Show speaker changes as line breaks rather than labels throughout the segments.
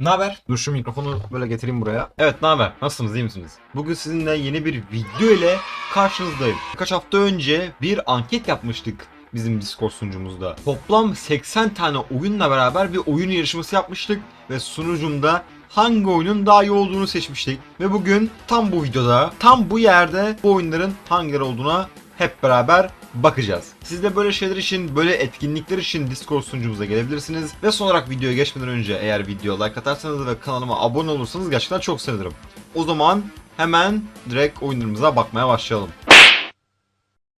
Ne haber? Dur şu mikrofonu böyle getireyim buraya. Evet ne haber? Nasılsınız iyi misiniz? Bugün sizinle yeni bir video ile karşınızdayım. Birkaç hafta önce bir anket yapmıştık bizim Discord sunucumuzda. Toplam 80 tane oyunla beraber bir oyun yarışması yapmıştık ve sunucumda hangi oyunun daha iyi olduğunu seçmiştik. Ve bugün tam bu videoda, tam bu yerde bu oyunların hangileri olduğuna hep beraber bakacağız. Siz de böyle şeyler için, böyle etkinlikler için Discord sunucumuza gelebilirsiniz. Ve son olarak videoya geçmeden önce eğer video like atarsanız ve kanalıma abone olursanız gerçekten çok sevinirim. O zaman hemen direkt oyunlarımıza bakmaya başlayalım.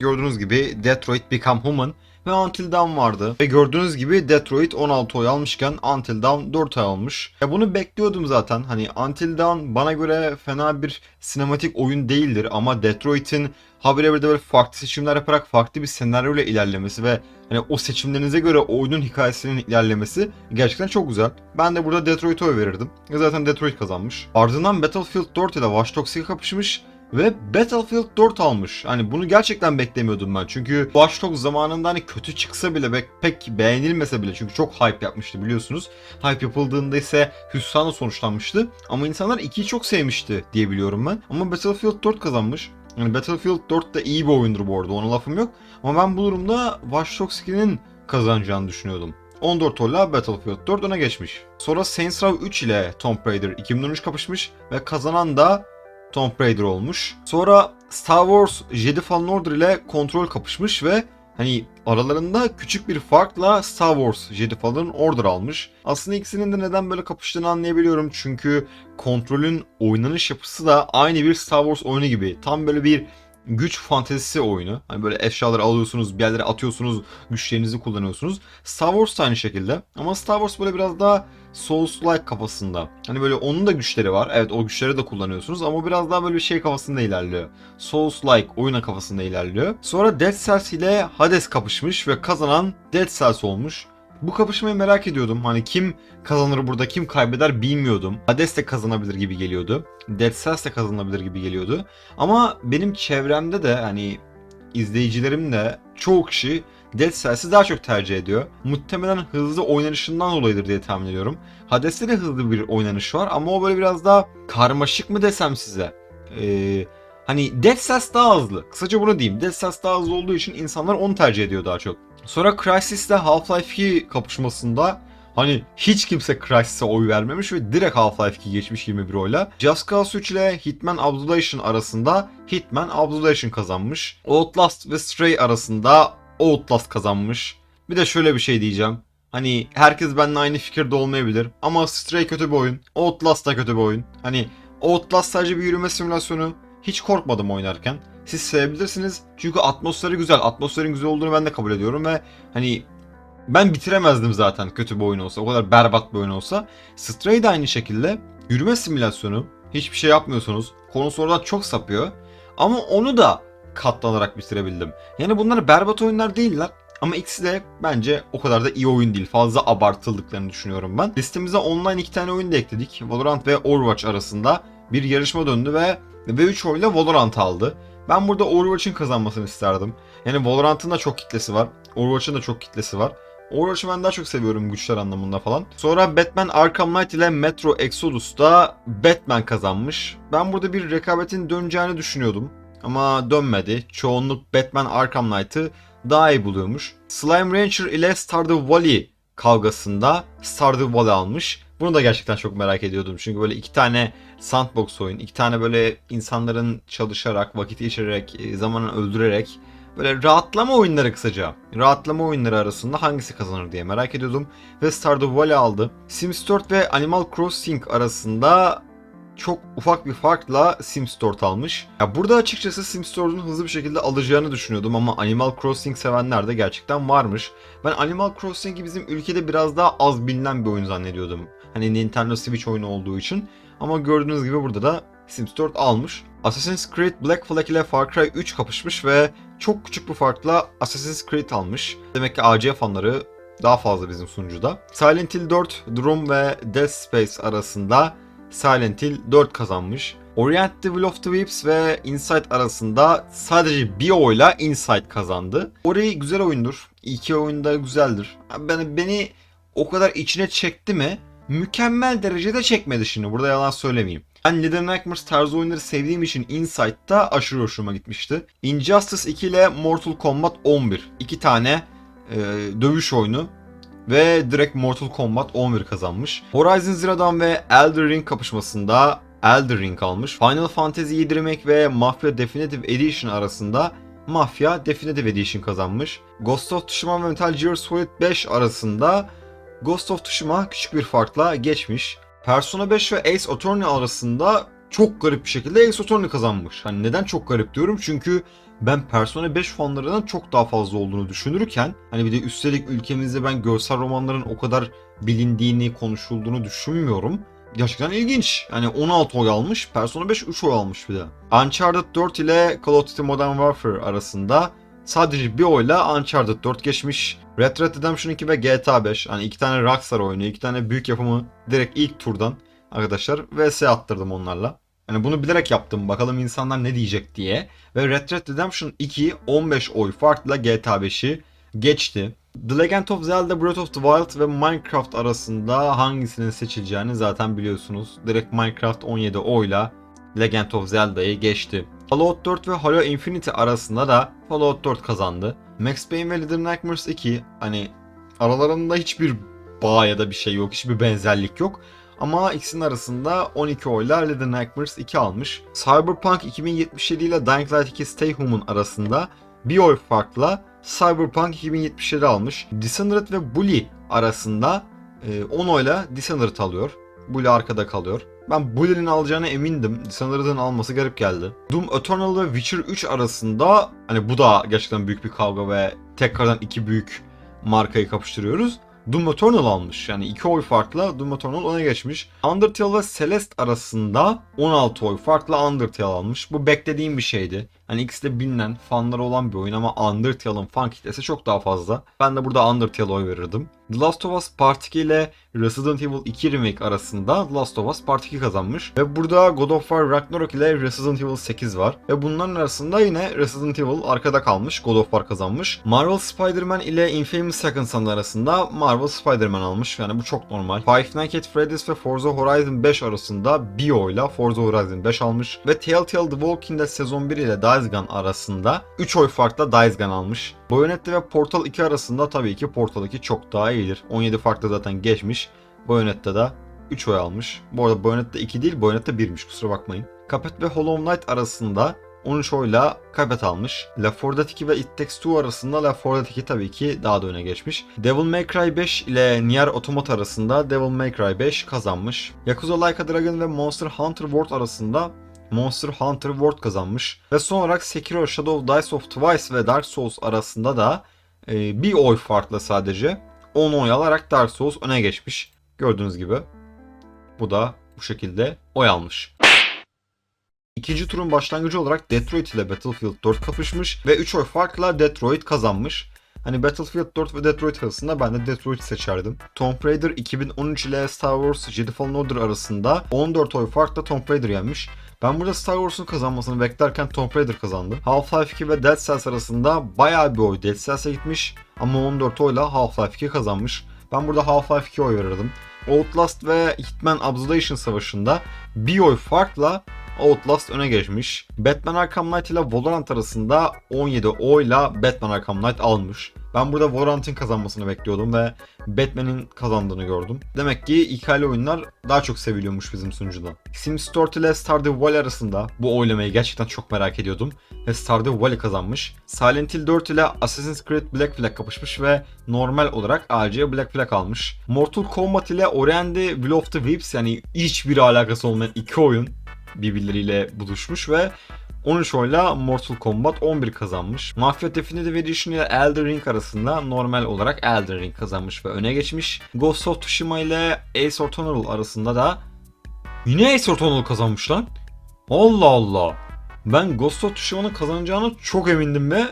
Gördüğünüz gibi Detroit Become Human ve Until Dawn vardı. Ve gördüğünüz gibi Detroit 16 oy almışken Until Dawn 4 oy almış. Ya bunu bekliyordum zaten. Hani Until Dawn bana göre fena bir sinematik oyun değildir ama Detroit'in habire bir de böyle farklı seçimler yaparak farklı bir senaryoyla ilerlemesi ve hani o seçimlerinize göre oyunun hikayesinin ilerlemesi gerçekten çok güzel. Ben de burada Detroit'e oy verirdim. Zaten Detroit kazanmış. Ardından Battlefield 4 ile Watch Dogs 2 kapışmış ve Battlefield 4 almış. Hani bunu gerçekten beklemiyordum ben. Çünkü Watch Dogs zamanında hani kötü çıksa bile pek, pek beğenilmese bile çünkü çok hype yapmıştı biliyorsunuz. Hype yapıldığında ise hüsranla sonuçlanmıştı. Ama insanlar 2'yi çok sevmişti diye biliyorum ben. Ama Battlefield 4 kazanmış. Yani Battlefield 4 de iyi bir oyundur bu arada ona lafım yok. Ama ben bu durumda Watch Dogs 2'nin kazanacağını düşünüyordum. 14 oyla Battlefield 4 öne geçmiş. Sonra Saints Row 3 ile Tomb Raider 2013 kapışmış ve kazanan da Tomb Raider olmuş. Sonra Star Wars Jedi Fallen Order ile Control kapışmış ve hani aralarında küçük bir farkla Star Wars Jedi Fallen Order almış. Aslında ikisinin de neden böyle kapıştığını anlayabiliyorum çünkü Control'ün oynanış yapısı da aynı bir Star Wars oyunu gibi. Tam böyle bir güç fantezisi oyunu. Hani böyle eşyaları alıyorsunuz, bir yerlere atıyorsunuz, güçlerinizi kullanıyorsunuz. Star Wars da aynı şekilde. Ama Star Wars böyle biraz daha Souls-like kafasında. Hani böyle onun da güçleri var. Evet o güçleri de kullanıyorsunuz ama biraz daha böyle bir şey kafasında ilerliyor. Souls-like oyuna kafasında ilerliyor. Sonra Dead Cells ile Hades kapışmış ve kazanan Dead Cells olmuş. Bu kapışmayı merak ediyordum. Hani kim kazanır burada, kim kaybeder bilmiyordum. Hades de kazanabilir gibi geliyordu. Dead Cells de kazanabilir gibi geliyordu. Ama benim çevremde de hani izleyicilerim de çoğu kişi Dead Cells'i daha çok tercih ediyor. Muhtemelen hızlı oynanışından dolayıdır diye tahmin ediyorum. Hades'te de hızlı bir oynanış var ama o böyle biraz daha karmaşık mı desem size. Ee, hani Dead Cells daha hızlı. Kısaca bunu diyeyim. Dead Cells daha hızlı olduğu için insanlar onu tercih ediyor daha çok. Sonra Crysis ile Half-Life 2 kapışmasında Hani hiç kimse Crysis'e oy vermemiş ve direkt Half-Life 2 geçmiş 21 oyla. Just Cause 3 ile Hitman Absolution arasında Hitman Absolution kazanmış. Outlast ve Stray arasında Outlast kazanmış. Bir de şöyle bir şey diyeceğim. Hani herkes benimle aynı fikirde olmayabilir ama Stray kötü bir oyun. Outlast da kötü bir oyun. Hani Outlast sadece bir yürüme simülasyonu. Hiç korkmadım oynarken. Siz sevebilirsiniz çünkü atmosferi güzel. Atmosferin güzel olduğunu ben de kabul ediyorum ve hani ben bitiremezdim zaten kötü bir oyun olsa. O kadar berbat bir oyun olsa. Stray de aynı şekilde yürüme simülasyonu. Hiçbir şey yapmıyorsunuz. Konusu oradan çok sapıyor. Ama onu da katlanarak bitirebildim. Yani bunlar berbat oyunlar değiller. Ama ikisi de bence o kadar da iyi oyun değil. Fazla abartıldıklarını düşünüyorum ben. Listemize online iki tane oyun da ekledik. Valorant ve Overwatch arasında bir yarışma döndü ve V3 oyla Valorant aldı. Ben burada Overwatch'ın kazanmasını isterdim. Yani Valorant'ın da çok kitlesi var. Overwatch'ın da çok kitlesi var. Overwatch'ı ben daha çok seviyorum güçler anlamında falan. Sonra Batman Arkham Knight ile Metro Exodus'ta Batman kazanmış. Ben burada bir rekabetin döneceğini düşünüyordum. Ama dönmedi. Çoğunluk Batman Arkham Knight'ı daha iyi buluyormuş. Slime Rancher ile Stardew Valley kavgasında Stardew Valley almış. Bunu da gerçekten çok merak ediyordum. Çünkü böyle iki tane sandbox oyun, iki tane böyle insanların çalışarak, vakit geçirerek, e, zamanını öldürerek böyle rahatlama oyunları kısaca. Rahatlama oyunları arasında hangisi kazanır diye merak ediyordum. Ve Stardew Valley aldı. Sims 4 ve Animal Crossing arasında çok ufak bir farkla Sims 4 almış. Ya burada açıkçası Sims 4'ün hızlı bir şekilde alacağını düşünüyordum ama Animal Crossing sevenler de gerçekten varmış. Ben Animal Crossing'i bizim ülkede biraz daha az bilinen bir oyun zannediyordum. Hani Nintendo Switch oyunu olduğu için. Ama gördüğünüz gibi burada da Sims 4 almış. Assassin's Creed Black Flag ile Far Cry 3 kapışmış ve çok küçük bir farkla Assassin's Creed almış. Demek ki AC fanları daha fazla bizim sunucuda. Silent Hill 4, Doom ve Dead Space arasında Silent Hill 4 kazanmış. Orient the Will of the Wisps ve Inside arasında sadece bir oyla Inside kazandı. Ori güzel oyundur. İki oyunda güzeldir. Ben, beni o kadar içine çekti mi? mükemmel derecede çekmedi şimdi. Burada yalan söylemeyeyim. Ben Little Nightmares tarzı oyunları sevdiğim için Insight'ta aşırı hoşuma gitmişti. Injustice 2 ile Mortal Kombat 11. iki tane e, dövüş oyunu ve direkt Mortal Kombat 11 kazanmış. Horizon Zero Dawn ve Elden Ring kapışmasında Elden Ring almış. Final Fantasy 7 Remake ve Mafia Definitive Edition arasında Mafia Definitive Edition kazanmış. Ghost of Tsushima ve Metal Gear Solid 5 arasında Ghost of Tsushima küçük bir farkla geçmiş. Persona 5 ve Ace Attorney arasında çok garip bir şekilde Attorney kazanmış. Hani neden çok garip diyorum? Çünkü ben Persona 5 fanlarından çok daha fazla olduğunu düşünürken hani bir de üstelik ülkemizde ben görsel romanların o kadar bilindiğini, konuşulduğunu düşünmüyorum. Gerçekten ilginç. Yani 16 oy almış, Persona 5 3 oy almış bir de. Uncharted 4 ile Call of Duty Modern Warfare arasında sadece bir oyla Uncharted 4 geçmiş. Red Dead Redemption 2 ve GTA 5. Hani iki tane Rockstar oyunu, iki tane büyük yapımı direkt ilk turdan arkadaşlar vs attırdım onlarla. Hani bunu bilerek yaptım. Bakalım insanlar ne diyecek diye. Ve Red Dead Redemption 2 15 oy farkla GTA 5'i geçti. The Legend of Zelda Breath of the Wild ve Minecraft arasında hangisinin seçileceğini zaten biliyorsunuz. Direkt Minecraft 17 oyla Legend of Zelda'yı geçti. Fallout 4 ve Halo Infinite arasında da Fallout 4 kazandı. Max Payne ve Little Nightmares 2 hani aralarında hiçbir bağ ya da bir şey yok, hiçbir benzerlik yok. Ama ikisinin arasında 12 oyla Little Nightmares 2 almış. Cyberpunk 2077 ile Dying Light 2 Stay Home'un arasında bir oy farkla Cyberpunk 2077 almış. Dishonored ve Bully arasında e, 10 oyla Dishonored alıyor. Bully arkada kalıyor. Ben Bully'nin alacağına emindim. Dishonored'ın alması garip geldi. Doom Eternal ve Witcher 3 arasında hani bu da gerçekten büyük bir kavga ve tekrardan iki büyük markayı kapıştırıyoruz. Doom Eternal almış. Yani iki oy farkla Doom Eternal öne geçmiş. Undertale ve Celeste arasında 16 oy farkla Undertale almış. Bu beklediğim bir şeydi. Hani ikisi de bilinen, fanları olan bir oyun ama Undertale'ın fan kitlesi çok daha fazla. Ben de burada Undertale oy verirdim. The Last of Us Part 2 ile Resident Evil 2 Remake arasında The Last of Us Part 2 kazanmış. Ve burada God of War Ragnarok ile Resident Evil 8 var. Ve bunların arasında yine Resident Evil arkada kalmış. God of War kazanmış. Marvel Spider-Man ile Infamous Second Son arasında Marvel Spider-Man almış. Yani bu çok normal. Five Nights at Freddy's ve Forza Horizon 5 arasında bir oyla Forza Horizon 5 almış. Ve Telltale The Walking Dead sezon 1 ile Days Gone arasında 3 oy farkla Days Gone almış. Bayonetta ve Portal 2 arasında tabii ki Portal 2 çok daha iyidir. 17 farklı zaten geçmiş. Bayonetta da 3 oy almış. Bu arada Bayonetta 2 değil Bayonetta 1'miş kusura bakmayın. Cuphead ve Hollow Knight arasında 13 oyla Cuphead almış. 4 Dead 2 ve It Takes Two arasında 4 Dead 2 tabii ki daha da öne geçmiş. Devil May Cry 5 ile Nier Automata arasında Devil May Cry 5 kazanmış. Yakuza Like a Dragon ve Monster Hunter World arasında Monster Hunter World kazanmış. Ve son olarak Sekiro Shadow Dice of Twice ve Dark Souls arasında da e, bir oy farkla sadece 10 oy alarak Dark Souls öne geçmiş. Gördüğünüz gibi bu da bu şekilde oy almış. İkinci turun başlangıcı olarak Detroit ile Battlefield 4 kapışmış ve 3 oy farkla Detroit kazanmış. Hani Battlefield 4 ve Detroit arasında ben de Detroit seçerdim. Tomb Raider 2013 ile Star Wars Jedi Fallen Order arasında 14 oy farkla Tomb Raider yenmiş. Ben burada Star Wars'un kazanmasını beklerken Tomb Raider kazandı. Half-Life 2 ve Dead Cells arasında bayağı bir oy Dead Cells'e gitmiş ama 14 oyla Half-Life 2 kazanmış. Ben burada Half-Life 2 oy verirdim. Outlast ve Hitman Absolution savaşında bir oy farkla Outlast öne geçmiş. Batman Arkham Knight ile Valorant arasında 17 oyla Batman Arkham Knight almış. Ben burada Valorant'ın kazanmasını bekliyordum ve Batman'in kazandığını gördüm. Demek ki hikayeli oyunlar daha çok seviliyormuş bizim sunucuda. Sims 4 ile Stardew Valley arasında bu oylamayı gerçekten çok merak ediyordum. Ve Stardew Valley kazanmış. Silent Hill 4 ile Assassin's Creed Black Flag kapışmış ve normal olarak AC Black Flag almış. Mortal Kombat ile Ori and the Will of the Wisps yani hiçbir alakası olmayan iki oyun birbirleriyle buluşmuş ve 13 oyla Mortal Kombat 11 kazanmış. Mafia Definitive Edition ile Elden Ring arasında normal olarak Elden Ring kazanmış ve öne geçmiş. Ghost of Tsushima ile Ace Attorney arasında da yine Ace Attorney kazanmış lan. Allah Allah. Ben Ghost of Tsushima'nın kazanacağını çok emindim ve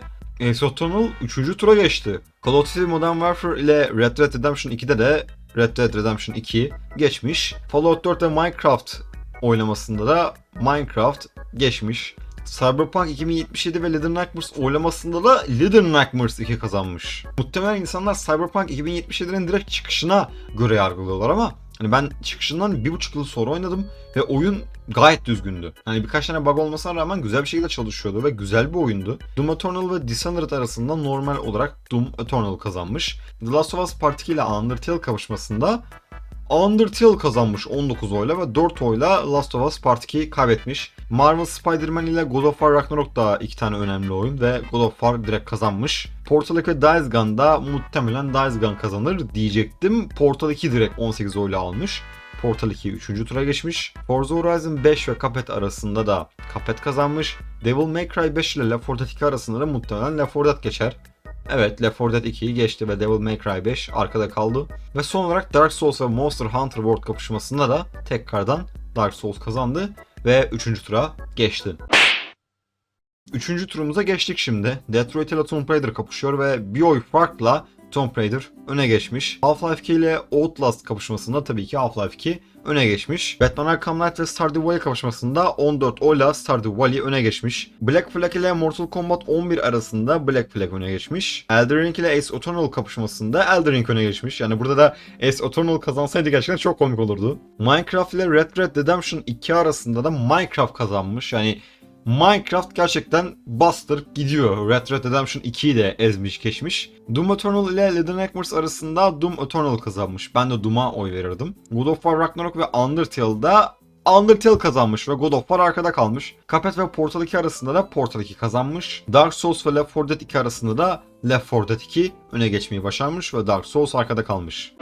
Ace Attorney 3. tura geçti. Call of Duty Modern Warfare ile Red Dead Redemption 2'de de Red Dead Redemption 2 geçmiş. Fallout 4 ve Minecraft oylamasında da Minecraft geçmiş. Cyberpunk 2077 ve Little Nightmares oylamasında da Little Nightmares 2 kazanmış. Muhtemelen insanlar Cyberpunk 2077'nin direkt çıkışına göre yargılıyorlar ama Hani ben çıkışından bir buçuk yıl sonra oynadım ve oyun gayet düzgündü. Hani birkaç tane bug olmasına rağmen güzel bir şekilde çalışıyordu ve güzel bir oyundu. Doom Eternal ve Dishonored arasında normal olarak Doom Eternal kazanmış. The Last of Us Part 2 ile Undertale kapışmasında Undertale kazanmış 19 oyla ve 4 oyla Last of Us Part 2 kaybetmiş. Marvel Spider-Man ile God of War Ragnarok da iki tane önemli oyun ve God of War direkt kazanmış. Portal 2 ve Days Gone da muhtemelen Days Gone kazanır diyecektim. Portal 2 direkt 18 oyla almış. Portal 2 3. tura geçmiş. Forza Horizon 5 ve Cuphead arasında da Cuphead kazanmış. Devil May Cry 5 ile Left 4 Dead 2 arasında da muhtemelen Left 4 Dead geçer. Evet Left 4 Dead 2'yi geçti ve Devil May Cry 5 arkada kaldı. Ve son olarak Dark Souls ve Monster Hunter World kapışmasında da tekrardan Dark Souls kazandı ve 3. tura geçti. Üçüncü turumuza geçtik şimdi. Detroit ile Tomb Raider kapışıyor ve bir oy farkla Tomb Raider öne geçmiş. Half-Life 2 ile Outlast kapışmasında tabii ki Half-Life 2 öne geçmiş. Batman Arkham Knight ve Stardew Valley kapışmasında 14 oyla Stardew Valley öne geçmiş. Black Flag ile Mortal Kombat 11 arasında Black Flag öne geçmiş. Elden Ring ile Ace Eternal kapışmasında Elden Ring öne geçmiş. Yani burada da Ace Eternal kazansaydı gerçekten çok komik olurdu. Minecraft ile Red Dead Redemption 2 arasında da Minecraft kazanmış. Yani Minecraft gerçekten bastırıp gidiyor. Red Dead Redemption 2'yi de ezmiş geçmiş. Doom Eternal ile Little Nightmares arasında Doom Eternal kazanmış. Ben de Doom'a oy verirdim. God of War Ragnarok ve Undertale'da Undertale kazanmış ve God of War arkada kalmış. Cuphead ve Portal 2 arasında da Portal 2 kazanmış. Dark Souls ve Left 4 Dead 2 arasında da Left 4 Dead 2 öne geçmeyi başarmış ve Dark Souls arkada kalmış.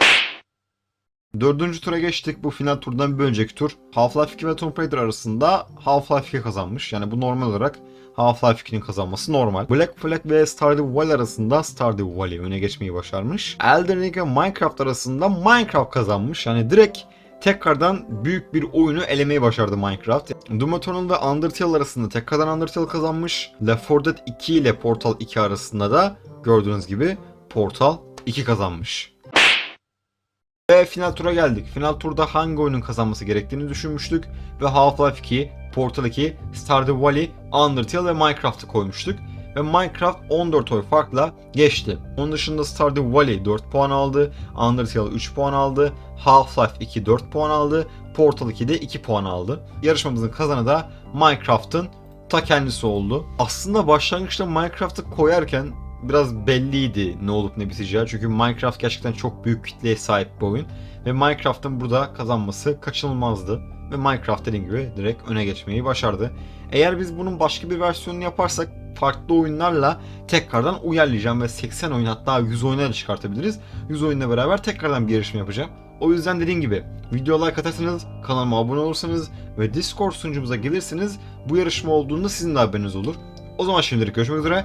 Dördüncü tura geçtik. Bu final turdan bir önceki tur. Half-Life 2 ve Tomb Raider arasında Half-Life 2 kazanmış. Yani bu normal olarak Half-Life 2'nin kazanması normal. Black Flag ve Stardew Valley arasında Stardew Valley öne geçmeyi başarmış. Elden Ring ve Minecraft arasında Minecraft kazanmış. Yani direkt tekrardan büyük bir oyunu elemeyi başardı Minecraft. Doom Eternal ve Undertale arasında tekrardan Undertale kazanmış. Left 4 Dead 2 ile Portal 2 arasında da gördüğünüz gibi Portal 2 kazanmış. Ve final tura geldik. Final turda hangi oyunun kazanması gerektiğini düşünmüştük ve Half-Life 2, Portal 2, Stardew Valley, Undertale ve Minecraft'ı koymuştuk. Ve Minecraft 14 oy farkla geçti. Onun dışında Stardew Valley 4 puan aldı, Undertale 3 puan aldı, Half-Life 2 4 puan aldı, Portal 2 de 2 puan aldı. Yarışmamızın kazanı da Minecraft'ın ta kendisi oldu. Aslında başlangıçta Minecraft'ı koyarken biraz belliydi ne olup ne biteceği. Çünkü Minecraft gerçekten çok büyük kitleye sahip bir oyun. Ve Minecraft'ın burada kazanması kaçınılmazdı. Ve Minecraft dediğim gibi direkt öne geçmeyi başardı. Eğer biz bunun başka bir versiyonunu yaparsak farklı oyunlarla tekrardan uyarlayacağım ve 80 oyun hatta 100 oyuna da çıkartabiliriz. 100 oyunla beraber tekrardan bir yarışma yapacağım. O yüzden dediğim gibi video like atarsanız, kanalıma abone olursanız ve Discord sunucumuza gelirseniz bu yarışma olduğunda sizin de haberiniz olur. O zaman şimdilik görüşmek üzere.